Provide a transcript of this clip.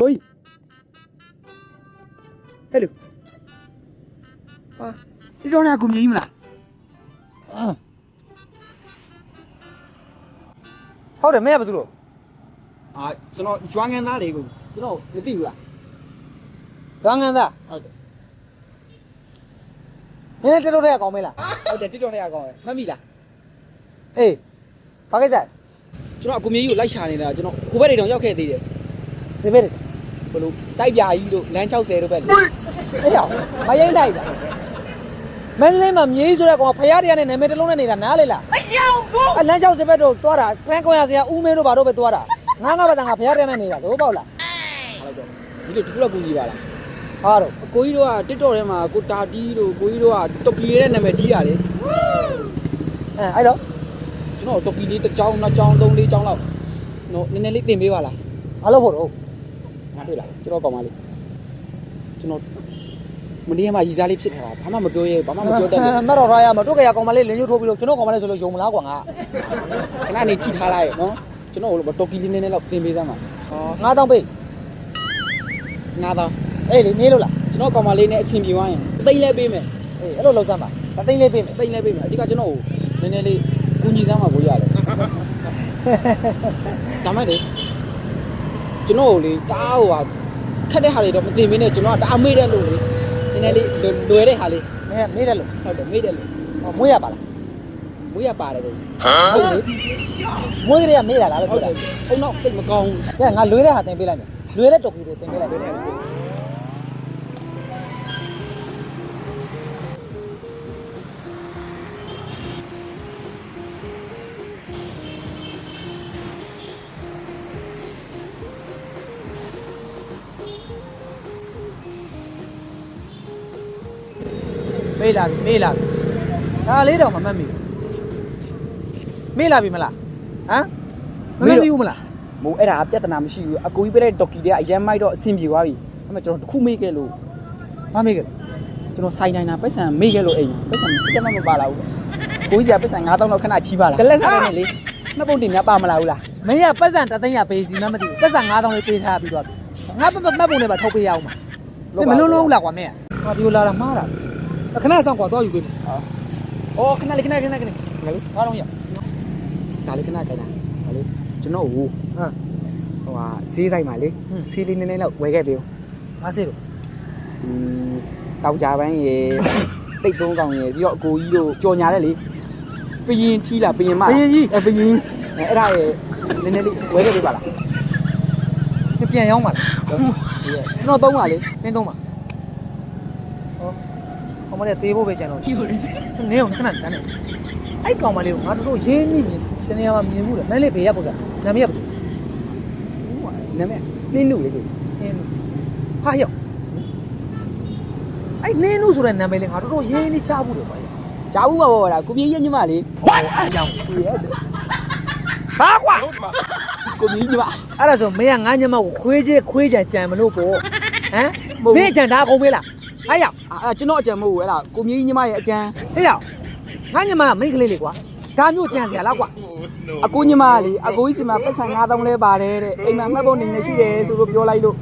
ကိုကြီးဟဲ့လူဟာဒီတော့နာကူမြင်မလားအာဟုတ်တယ်မင်းကဘာသူလို့အာကျွန်တော်ကျွမ်းငန်းသားလေးကိုကျွန်တော်မသိဘူးလားဘာငန်းသားဟုတ်တယ်မင်းတ က်တော့တဲ့အကောင်မဲလားဟုတ်တယ်တစ်တော်နဲ့အကောင်ပဲမှတ်မိလားအေးဘာကိစ္စလဲကျွန်တော်အကူမြင်ကြီးကိုလိုက်ရှာနေတာကျွန်တော်ကိုဘက်တွေတောင်ရောက်ခဲ့သေးတယ်ဒီဘက်ဘလို့တိုက်ပြာကြီးတို့လမ်း60တို့ပဲလေအေးရောက်မရင်တိုက်တာမင်းလေးမှာမြေးဆိုတဲ့ကောင်ဖရားတရားနဲ့နာမည်တစ်လုံးနဲ့နေတာနားလေလားအယောင်ကိုအလမ်းလျှောက်စပက်တို့သွားတာဖန်ကွန်ရစရာဦးမင်းတို့ဘာတို့ပဲသွားတာငါးငါးပါးတန်ကဖရားတရားနဲ့နေတာတို့ပေါ့လားဟုတ်တော့ဒီလိုတခုတော့ကူညီပါလားဟာတော့အကိုကြီးတို့ကတစ်တော်ထဲမှာကိုတာတီးတို့ကိုကြီးတို့ကတော်ပီရဲ့နာမည်ကြီးတာလေအဲအဲ့တော့ ကျွန်တော်တော်ပီလေးတစ်ချောင်းနှစ်ချောင်းသုံးလေးချောင်းလောက်နော်နည်းနည်းလေးတင်ပေးပါလားမလုပ်ဖို့တော့ငါတွေ့လားကျွန်တော်ကောင်းပါလေကျွန်တော်မနေ့ကမှရီစားလေးဖြစ်ထားတာဘာမှမပြောရဲဘာမှမပြောတတ်ဘူးမတော်ရရမတို့ကရကောင်မလေးလင်းညှိုးထိုးပြီးတော့ကျွန်တော်ကောင်မလေးဆိုလို့ယုံမလားကွာငါခဏနေကြည့်ထားလိုက်နော်ကျွန်တော်တော်ကီလေးနည်းနည်းလောက်တင်ပေးစမ်းပါဟောငါတောင်းပေးငါတော့အေးလေနေလို့လားကျွန်တော်ကောင်မလေးနဲ့အဆင်ပြေသွားရင်တိတ်လဲပေးမယ်အေးအဲ့လိုလုပ်စမ်းပါတသိန်းလေးပေးမယ်တိတ်လဲပေးမယ်အဓိကကျွန်တော်ကိုနည်းနည်းလေး ကူညီစမ်းပါကိုရတယ်ဒါမှလေကျွန်တော်ကိုလေတားဟိုဟာခက်တဲ့ဟာတွေတော့မတင်မင်းနဲ့ကျွန်တော်ကတအားမေ့တဲ့လို့လေနည်းနည်းလေးလွယ်တဲ့ဟာလေးမင်းမေးတယ်လို့ဟုတ်တယ်မေ့တဲ့လို့ဟောမွေးရပါလားမွေးရပါတယ်လို့ဟုတ်လေမွေးကလေးကမေးတာလားလို့ဟုတ်ပြောတယ်တာအုံတော့တိတ်မကောင်းကဲငါလွေးတဲ့ဟာတင်ပေးလိုက်မယ်လွေးတဲ့တော်ကီတွေတင်ပေးလိုက်မယ် မေးလာပြီမေးလာပြီဒါလေးတော့မမှတ်မိဘူးမေးလာပြီမလားဟမ်မမှတ်မိဘူးမလားမို့အဲ့ဒါပြဿနာမရှိဘူးအကိုကြီးပြတဲ့ဒေါက်ကီတဲ့အရန်မိုက်တော့အဆင်ပြေသွားပြီအဲ့မဲ့ကျွန်တော်တစ်ခုမေ့ခဲ့လို့မမေးခဲ့ကျွန်တော်ဆိုင်နိုင်တာပတ်စံမေ့ခဲ့လို့အိမ်ပတ်စံပြဿနာမပါလာဘူးကိုကြီးကပတ်စံ9000လောက်ခဏချီးပါလားတလက်စားနေလေနှစ်ပုံတင်များပါမလာဘူးလားမင်းကပတ်စံတသိန်းရပေးစီမှမသိဘူးပတ်စံ9000လေးပေးထားပြီးတော့ငါပတ်ပတ်ပုံနဲ့ပါထုတ်ပေးရအောင်ပါမလုံးလုံးလားကွာမင်းကဟာဒီလိုလာတာမှားတာ ခဏဆောင်ကွာတော့ယူပေးမယ်အော်ခဏလေးခဏခဏခဏခဏလေးအားလုံးရဒါလေးခဏခိုင်းတာဒါလေးကျွန်တော်ဟိုဟမ်ဟိုဟာဆေးဆိုင်မှာလေဟွန်းဆေးလေးနည်းနည်းလောက်ဝယ်ခဲ့ပေးဦးမဆေးတော့อืมတောက်ကြပန်းရေတိတ်သုံးကောင်ရေပြီးတော့အကိုကြီးတို့ကြော်ညာတဲ့လေပရင်ထီးလားပရင်မလားဘယင်ကြီးအဲပရင်အဲအဲ့ဒါရေနည်းနည်းလေးဝယ်ခဲ့ပေးပါလားပြန်ရောက်ပါလားကျွန်တော်သုံးပါလေမင်းသုံးပါဟော ဟောမလေးသေးဖို့ပဲကြံတော့နင်းအောင်ခဏတန်းနေအဲ့ကောင်မလေးကိုငါတို့တို့ရင်းနှီးမြင်တနေရာမှာမြင်ဘူးလေမင်းလေးဘေးရက်ကိုကနာမည်ကဘာနာမည်နှင်းနုလေးကိုနင်းဟာရောက်အဲ့နင်းနုဆိုတဲ့နာမည်လေးငါတို့တို့ရင်းနှီးချဘူးလေကွာကြားဘူးပါဘောလားကိုပြေးရဲ့ညီမလေးဟောအဲ့ကြောင့်ဘာကွာကိုပြေးညီမအဲ့ဒါဆိုမင်းကငါညမကိုခွေးချေခွေးကြံကြံမလို့ပေါ့ဟမ်မင်းကြံတာကုန်မေးလား ဟာရောက်အဲ့ကျွန်တော်အကြံမဟုတ်ဘူးအဲ့ဒါကိုပြေးညီမရဲ့အကြံဟေ့ရောက်ငါညမကမိန်းကလေးလေကွာဒါမျိုးကြံစရာလားကွာအကိုညီမလေအကိုကြီးစီမှာပတ်စံ9000လဲပါတယ်တဲ့အိမ်မှာမှတ်ဖို့နေနေရှိတယ်ဆိုလို့ပြောလိုက်လို့